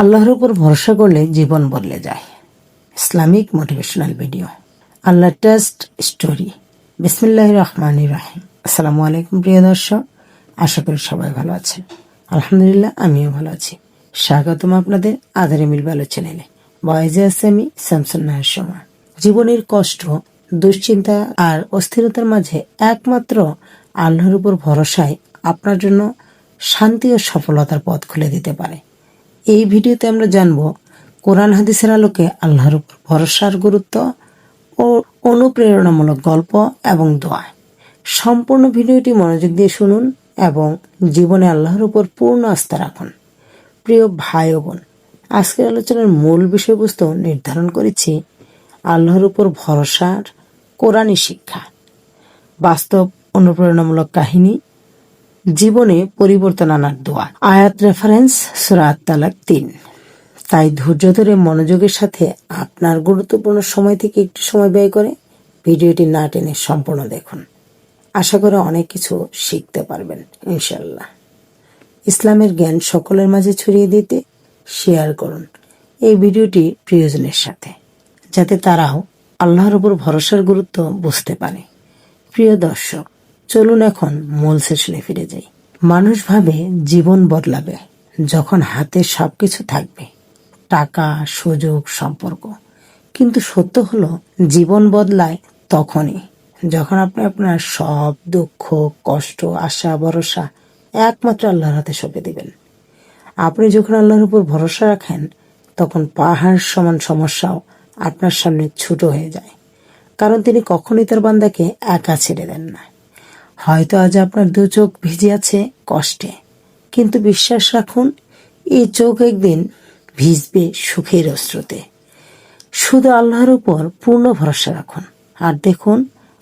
আল্লাহর উপর ভরসা করলে জীবন বদলে যায়। Islamic motivational video. আল্লাহ টেস্ট স্টোরি। বিসমিল্লাহ রহমান রাহিম। আসসালামু আলাইকুম, প্রিয় দর্শক। আশা করি সবাই ভালো আছেন। আলহামদুলিল্লাহ, আমিও ভালো আছি। স্বাগতম আপনাদের আধারে মিল ভালো চ্যানেলে। বয়েজে আছে আমি স্যামসন নাহের সময় জীবনের কষ্ট, দুশ্চিন্তা আর অস্থিরতার মাঝে একমাত্র আল্লাহর উপর ভরসায় আপনার জন্য শান্তি ও সফলতার পথ খুলে দিতে পারে। এই ভিডিওতে আমরা জানব, কোরআন হাদিসের আলোকে আল্লাহর উপর ভরসার গুরুত্ব ও অনুপ্রেরণামূলক গল্প এবং দোয়া। সম্পূর্ণ ভিডিওটি মনোযোগ দিয়ে শুনুন এবং জীবনে আল্লাহর উপর পূর্ণ আস্থা রাখুন। প্রিয় ভাই ও বোন, আজকের আলোচনার মূল বিষয়বস্তু নির্ধারণ করেছি আল্লাহর উপর ভরসার কোরআনী শিক্ষা। বাস্তব অনুপ্রেরণামূলক কাহিনী জীবনে পরিবর্তন আনার দোয়া। আয়াত রেফারেন্স সুরাত তালাক তিন। তাই ধৈর্য ধরে মনোযোগের সাথে আপনার গুরুত্বপূর্ণ সময় থেকে একটু সময় ব্যয় করে ভিডিওটি না টেনে সম্পূর্ণ দেখুন। আশা করে অনেক কিছু শিখতে পারবেন ইনশাল্লাহ ইসলামের জ্ঞান সকলের মাঝে ছড়িয়ে দিতে শেয়ার করুন এই ভিডিওটি প্রিয়জনের সাথে, যাতে তারাও আল্লাহর উপর ভরসার গুরুত্ব বুঝতে পারে। প্রিয় দর্শক চলুন এখন মূল সেশনে ফিরে যাই। মানুষ ভাবে জীবন বদলাবে যখন হাতে সবকিছু থাকবে। টাকা, সুযোগ, সম্পর্ক। কিন্তু সত্য হলো, জীবন বদলায় তখনই, যখন আপনি আপনার সব দুঃখ, কষ্ট, আশা, ভরসা একমাত্র আল্লাহর হাতে সঁপে দিবেন। আপনি যখন আল্লাহর উপর ভরসা রাখেন, তখন পাহাড় সমান সমস্যাও আপনার সামনে ছোট হয়ে যায়। কারণ তিনি কখনোই তার বান্দাকে একা ছেড়ে দেন না। হয়তো আজ আপনার দু চোখ ভিজে আছে কষ্টে। কিন্তু বিশ্বাস রাখুন, এই চোখ একদিন ভিজবে সুখের অস্ত্রতে শুধু আল্লাহর উপর পূর্ণ ভরসা রাখুন। আর দেখুন,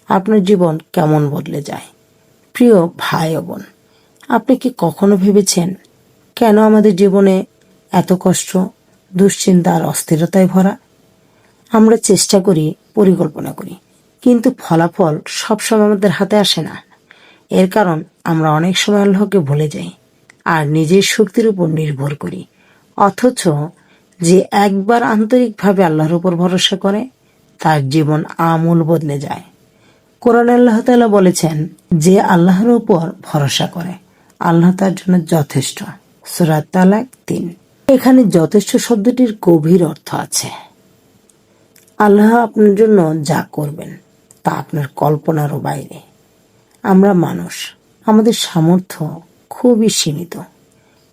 আপনার জীবন কেমন বদলে যায়। প্রিয় ভাই ও বোন, আপনি কি কখনো ভেবেছেন, কেন আমাদের জীবনে এত কষ্ট, দুশ্চিন্তা আর অস্থিরতায় ভরা? আমরা চেষ্টা করি, পরিকল্পনা করি, কিন্তু ফলাফল সবসময় আমাদের হাতে আসে না। এর কারণ আমরা অনেক সময় আল্লাহকে ভুলে যাই আর নিজের শক্তির উপর নির্ভর করি। অথচ যে একবার আন্তরিকভাবে আল্লাহর উপর ভরসা করে, তার জীবন আমূল বদলে যায়। কোরআন আল্লাহ তাআলা বলেছেন, যে আল্লাহর উপর ভরসা করে, আল্লাহ তার জন্য যথেষ্ট। সুরাত তালাক তিন। এখানে যথেষ্ট শব্দটির গভীর অর্থ আছে। আল্লাহ আপনার জন্য যা করবেন, তা আপনার কল্পনারও বাইরে। আমরা মানুষ। আমাদের সামর্থ্য খুবই সীমিত।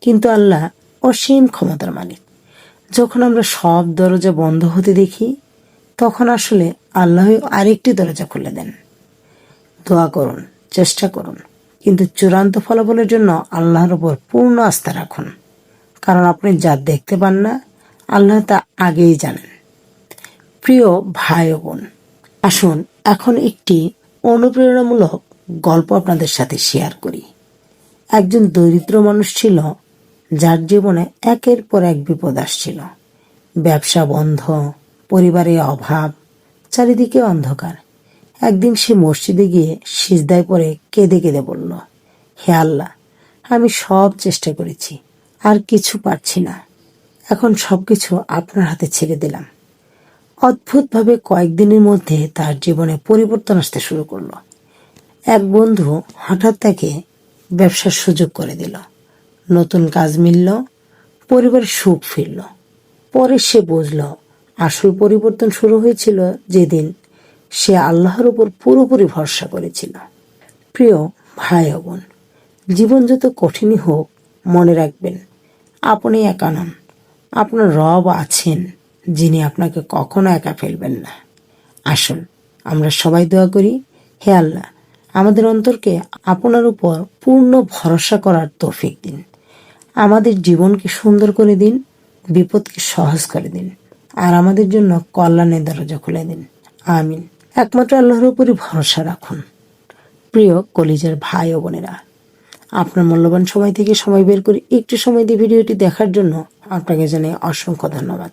কিন্তু আল্লাহ অসীম ক্ষমতার মালিক। যখন আমরা সব দরজা বন্ধ হতে দেখি, তখন আসলে আল্লাহ আরেকটি দরজা খুলে দেন। দোয়া করুন, চেষ্টা করুন। কিন্তু চূড়ান্ত ফলাফলের জন্য আল্লাহর ওপর পূর্ণ আস্থা রাখুন। কারণ আপনি যা দেখতে পান না, আল্লাহ তা আগেই জানেন। প্রিয় ভাই বোন, আসুন এখন একটি অনুপ্রেরণামূলক গল্প আপনাদের সাথে শেয়ার করি। একজন দরিদ্র মানুষ ছিল, যার জীবনে একের পর এক বিপদ আসছিল। ব্যবসা বন্ধ, পরিবারে অভাব, চারিদিকে অন্ধকার। একদিন সে মসজিদে গিয়ে সিজদায় পরে কেঁদে কেঁদে বলল, হে আল্লাহ, আমি সব চেষ্টা করেছি, আর কিছু পারছি না। এখন সবকিছু আপনার হাতে ছেড়ে দিলাম। অদ্ভুতভাবে কয়েকদিনের মধ্যে তার জীবনে পরিবর্তন আসতে শুরু করল। এক বন্ধু হঠাৎ তাকে ব্যবসার সুযোগ করে দিল। নতুন কাজ মিলল, পরিবারের সুখ ফিরল। পরে সে বুঝল, আসল পরিবর্তন শুরু হয়েছিল যেদিন সে আল্লাহর উপর পুরোপুরি ভরসা করেছিল। প্রিয় ভাই বোন, জীবন যত কঠিনই হোক, মনে রাখবেন, আপনি একা নন। আপনার রব আছেন, যিনি আপনাকে কখনো একা ফেলবেন না। আসুন, আমরা সবাই দোয়া করি, হে আল্লাহ আমাদের অন্তরকে আপনার উপর পূর্ণ ভরসা করার তৌফিক দিন। আমাদের জীবনকে সুন্দর করে দিন, বিপদকে সহজ করে দিন, আর আমাদের জন্য কল্যাণের দরজা খুলে দিন। আমিন। একমাত্র আল্লাহর উপরই ভরসা রাখুন। প্রিয় কলিজার ভাই ও বোনেরা, আপনার মূল্যবান সময় থেকে সময় বের করে একটু সময় দিয়ে ভিডিওটি দেখার জন্য আপনাকে জানাই অসংখ্য ধন্যবাদ।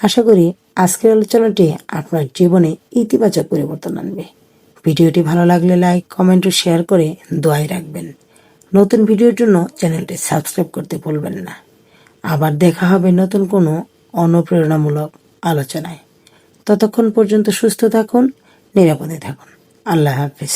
আশা করি আজকের আলোচনাটি আপনার জীবনে ইতিবাচক পরিবর্তন আনবে। ভিডিওটি ভালো লাগলে লাইক কমেন্ট ও শেয়ার করে দোয়াই রাখবেন। নতুন ভিডিওর জন্য চ্যানেলটি সাবস্ক্রাইব করতে ভুলবেন না। আবার দেখা হবে নতুন কোনো অনুপ্রেরণামূলক আলোচনায়। ততক্ষণ পর্যন্ত সুস্থ থাকুন, নিরাপদে থাকুন। আল্লাহ হাফিজ।